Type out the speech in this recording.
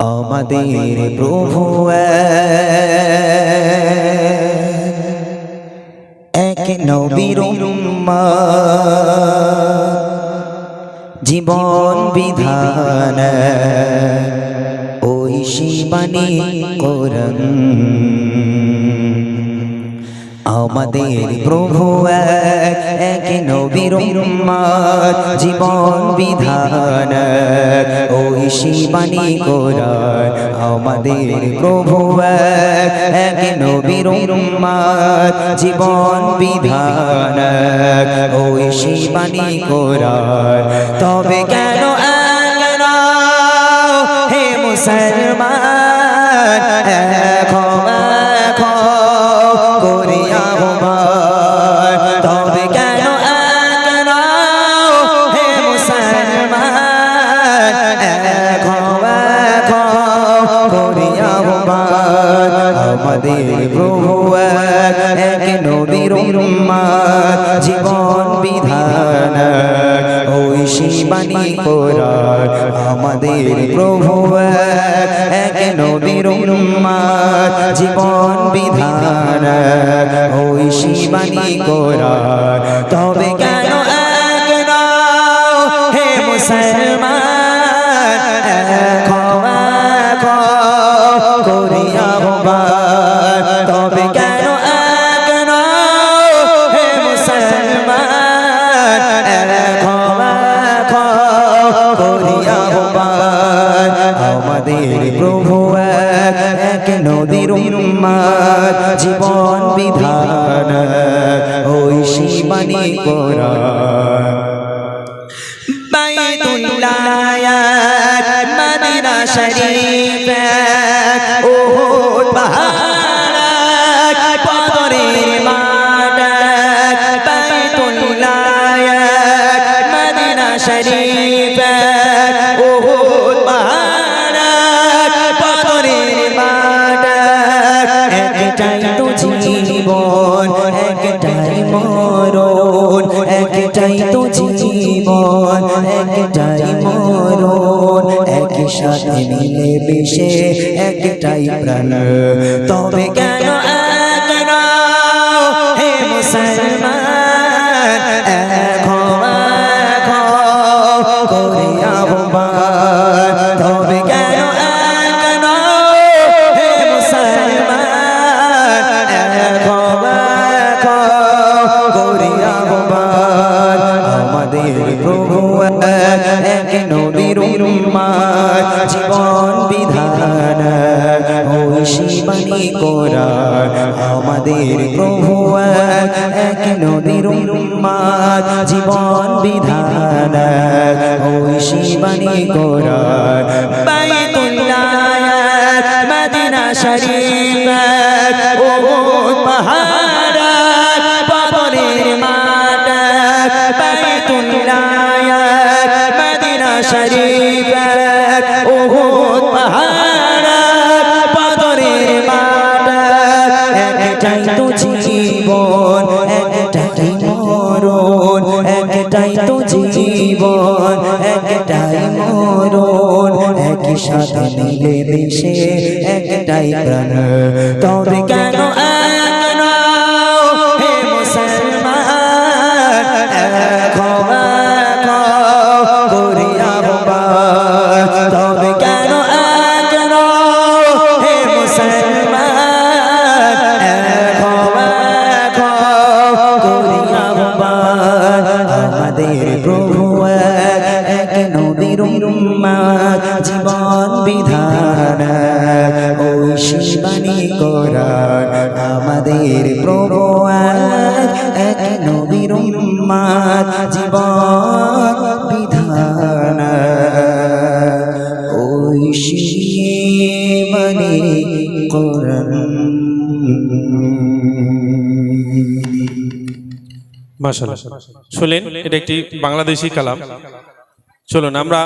আমাদের প্রভু এক নবীর জীবন বিধান। ওই শিবানী করন আমাদের প্রভু এক নবীর জীবন বিধান। ওই শিবানী কোরআন আমাদের প্রভু এক নবীর জীবন বিধান। ওই শিবানী কোরআন তবে কেন কেন হে মুসলমান? হবার আমাদের প্রভু এক উম্মাদ, জীবন বিধান। ওই শিবানী কোরআন, আমাদের প্রভু এক উম্মাদ, জীবন বিধান। ওই শিবানী কোরআন, তবে এক নদীর উম্মাদ জীবন বিধান ওই শিবানী পরা বাইতুল্লাহ মদিনা শরীফ একটাই মরণ, একটাই তো জীবন, একটাই মরণ সাথে মিলে একটাই প্রাণ। তবে কেন হে মুসলমান? এক নবীর জীবন বিধান। ওই শিবানী কোরআন, আমাদের প্রভু এক নবীর জীবন বিধান। ওই কোরআন, বাইতুল্লাহ, মদিনা শরীফ। সাথে মিলে দেশে একটাই প্রাণ। তবে কেন কেন হে বিধান। কোরআন আমাদের এক নবীর জীবন বিধান। মাশাআল্লাহ। শুনলেন, এটা একটি বাংলাদেশি কালাম। চলুন, আমরা